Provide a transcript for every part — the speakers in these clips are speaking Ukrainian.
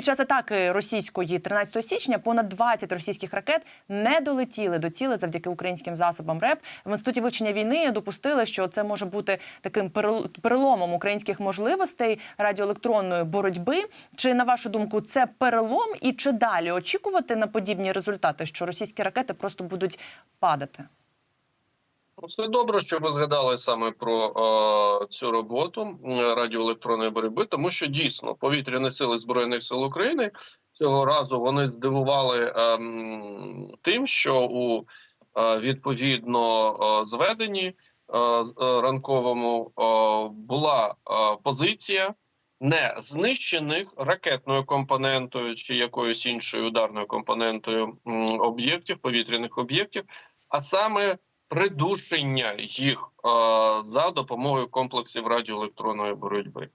Під час атаки російської 13 січня понад 20 російських ракет не долетіли до цілей завдяки українським засобам РЕП. В інституті вивчення війни допустили, що це може бути таким перел- переломом українських можливостей радіоелектронної боротьби. Чи на вашу думку це перелом, і чи далі очікувати на подібні результати, що російські ракети просто будуть падати? Ну, Це добре, що ви згадали саме про е, цю роботу радіоелектронної боротьби, тому що дійсно повітряні сили збройних сил України цього разу вони здивували ем, тим, що у е, відповідно е, зведенні е, е, ранковому е, була е, позиція не знищених ракетною компонентою чи якоюсь іншою ударною компонентою об'єктів, повітряних об'єктів, а саме придушення їх е, за допомогою комплексів радіоелектронної боротьби.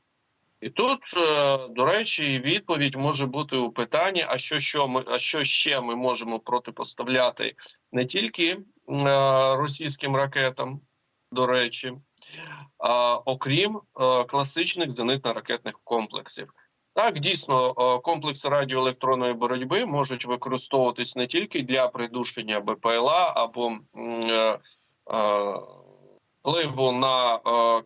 І тут, е, до речі, відповідь може бути у питанні: а що, що ми, а що ще ми можемо протипоставляти не тільки е, російським ракетам, до речі, а окрім е, класичних зенитно-ракетних комплексів. Так, дійсно, е, комплекси радіоелектронної боротьби можуть використовуватись не тільки для придушення БПЛА або е, е, впливу на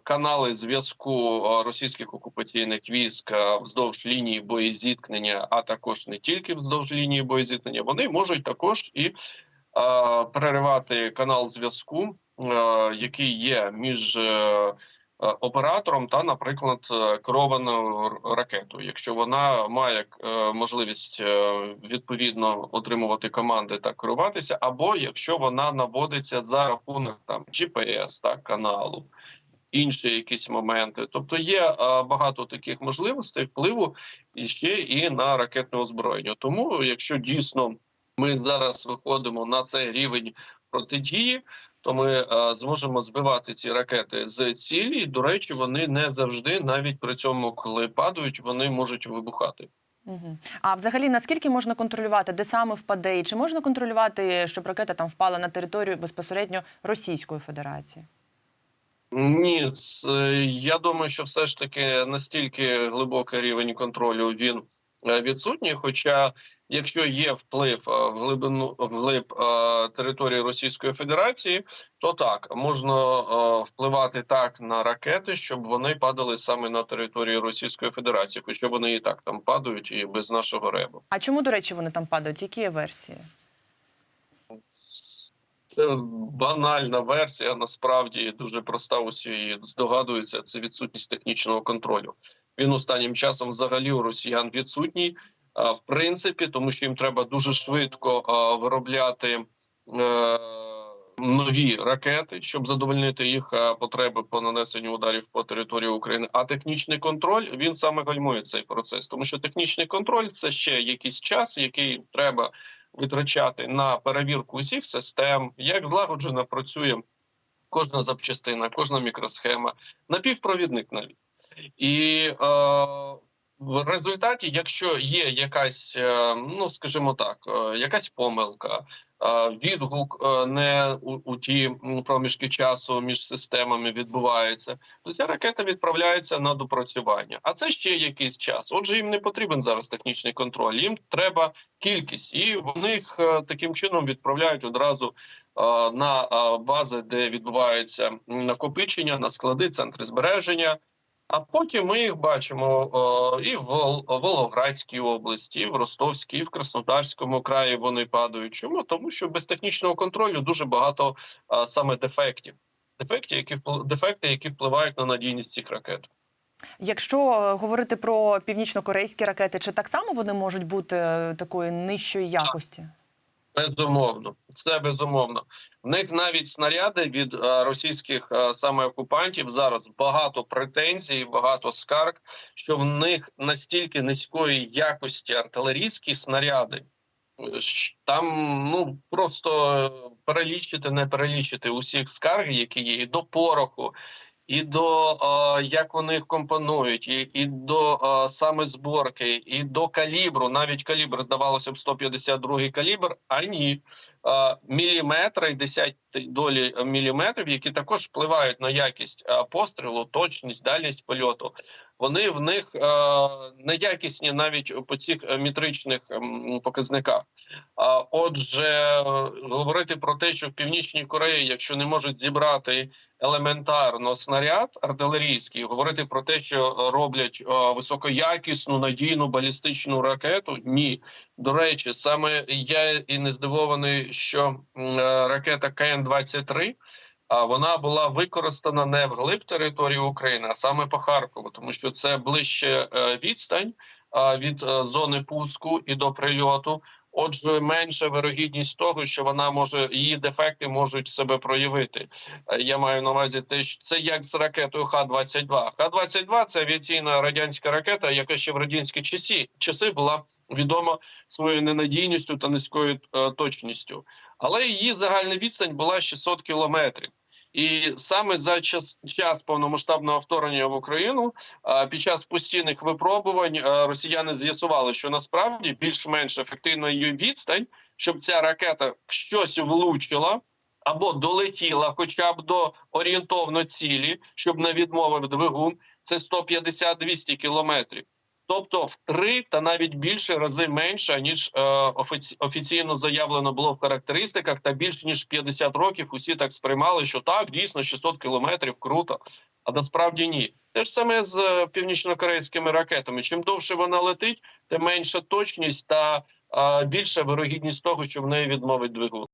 канали зв'язку російських окупаційних військ вздовж лінії боєзіткнення, а також не тільки вздовж лінії боєзіткнення, вони можуть також і переривати канал зв'язку, який є між оператором та, наприклад, е, керованою ракетою. Якщо вона має е, можливість е, відповідно отримувати команди та керуватися, або якщо вона наводиться за рахунок там GPS так, каналу. Інші якісь моменти, тобто є е, багато таких можливостей впливу і ще і на ракетне озброєння. Тому, якщо дійсно ми зараз виходимо на цей рівень протидії, то ми е, зможемо збивати ці ракети з цілі. І, До речі, вони не завжди, навіть при цьому, коли падають, вони можуть вибухати. Угу. А взагалі наскільки можна контролювати, де саме впаде, і чи можна контролювати, щоб ракета там впала на територію безпосередньо Російської Федерації? Ні, це, я думаю, що все ж таки настільки глибокий рівень контролю він е, відсутній. Хоча, якщо є вплив е, в глибину в глиб е, території Російської Федерації, то так можна е, впливати так на ракети, щоб вони падали саме на території Російської Федерації, хоча вони і так там падають і без нашого ребу. А чому, до речі, вони там падають? Які є версії? Це банальна версія. Насправді дуже проста. Усі її здогадуються. Це відсутність технічного контролю. Він останнім часом взагалі у росіян відсутній, в принципі, тому що їм треба дуже швидко виробляти. е, Нові ракети, щоб задовольнити їх потреби по нанесенню ударів по території України. А технічний контроль він саме гальмує цей процес, тому що технічний контроль це ще якийсь час, який треба витрачати на перевірку усіх систем, як злагоджено працює кожна запчастина, кожна мікросхема, напівпровідник навіть. І е, в результаті, якщо є якась, е, ну скажімо так, е, якась помилка, е, відгук не у, ті проміжки часу між системами відбувається, то ця ракета відправляється на допрацювання. А це ще якийсь час. Отже, їм не потрібен зараз технічний контроль. Їм треба кількість, і вони їх таким чином відправляють одразу на бази, де відбувається накопичення, на склади, центри збереження. А потім ми їх бачимо е, і в Вол- Волгоградській області, і в Ростовській, і в Краснодарському краї вони падають. Чому? Тому що без технічного контролю дуже багато е, саме дефектів. Дефекти, які дефекти, які впливають на надійність цих ракет. Якщо е, говорити про північно-корейські ракети, чи так само вони можуть бути такої нижчої якості? Безумовно, це безумовно. В них навіть снаряди від е, російських е, саме окупантів зараз багато претензій, багато скарг, що в них настільки низької якості артилерійські снаряди. е, Там ну просто перелічити, не перелічити усіх скарг, які є і до пороху, і до е, як вони їх компонують, і, і до е, саме зборки, і до калібру. Навіть калібр здавалося б 152 калібр. А ні, е, міліметри, десяті долі міліметрів, які також впливають на якість пострілу, точність, дальність польоту. Вони в них е, неякісні навіть по цих метричних ем, показниках. А отже, говорити про те, що в північній Кореї, якщо не можуть зібрати елементарно снаряд артилерійський, говорити про те, що е, роблять е, високоякісну надійну балістичну ракету, ні. До речі, саме я і не здивований, що е, ракета КН-23 а вона була використана не в глиб території України, а саме по Харкову, тому що це ближче е, відстань від е, зони пуску і до прильоту. Отже, менша вирогідність того, що вона може її дефекти можуть себе проявити. Е, Я маю на увазі те, що це як з ракетою Х-22. Х-22 – це авіаційна радянська ракета, яка ще в радянські часі часи була відома своєю ненадійністю та низькою е, точністю, але її загальна відстань була 600 кілометрів. І саме за час, час повномасштабного вторгнення в Україну під час постійних випробувань росіяни з'ясували, що насправді більш-менш ефективна її відстань, щоб ця ракета щось влучила або долетіла, хоча б до орієнтовно цілі, щоб не відмовив двигун, це 150-200 кілометрів. Тобто в три та навіть більше рази менше ніж е, офіці- офіційно заявлено було в характеристиках, та більш ніж 50 років усі так сприймали, що так дійсно 600 кілометрів круто. А насправді ні. Те ж саме з е, північно-корейськими ракетами. Чим довше вона летить, тим менша точність та е, більша вирогідність того, що в неї відмовить двигун.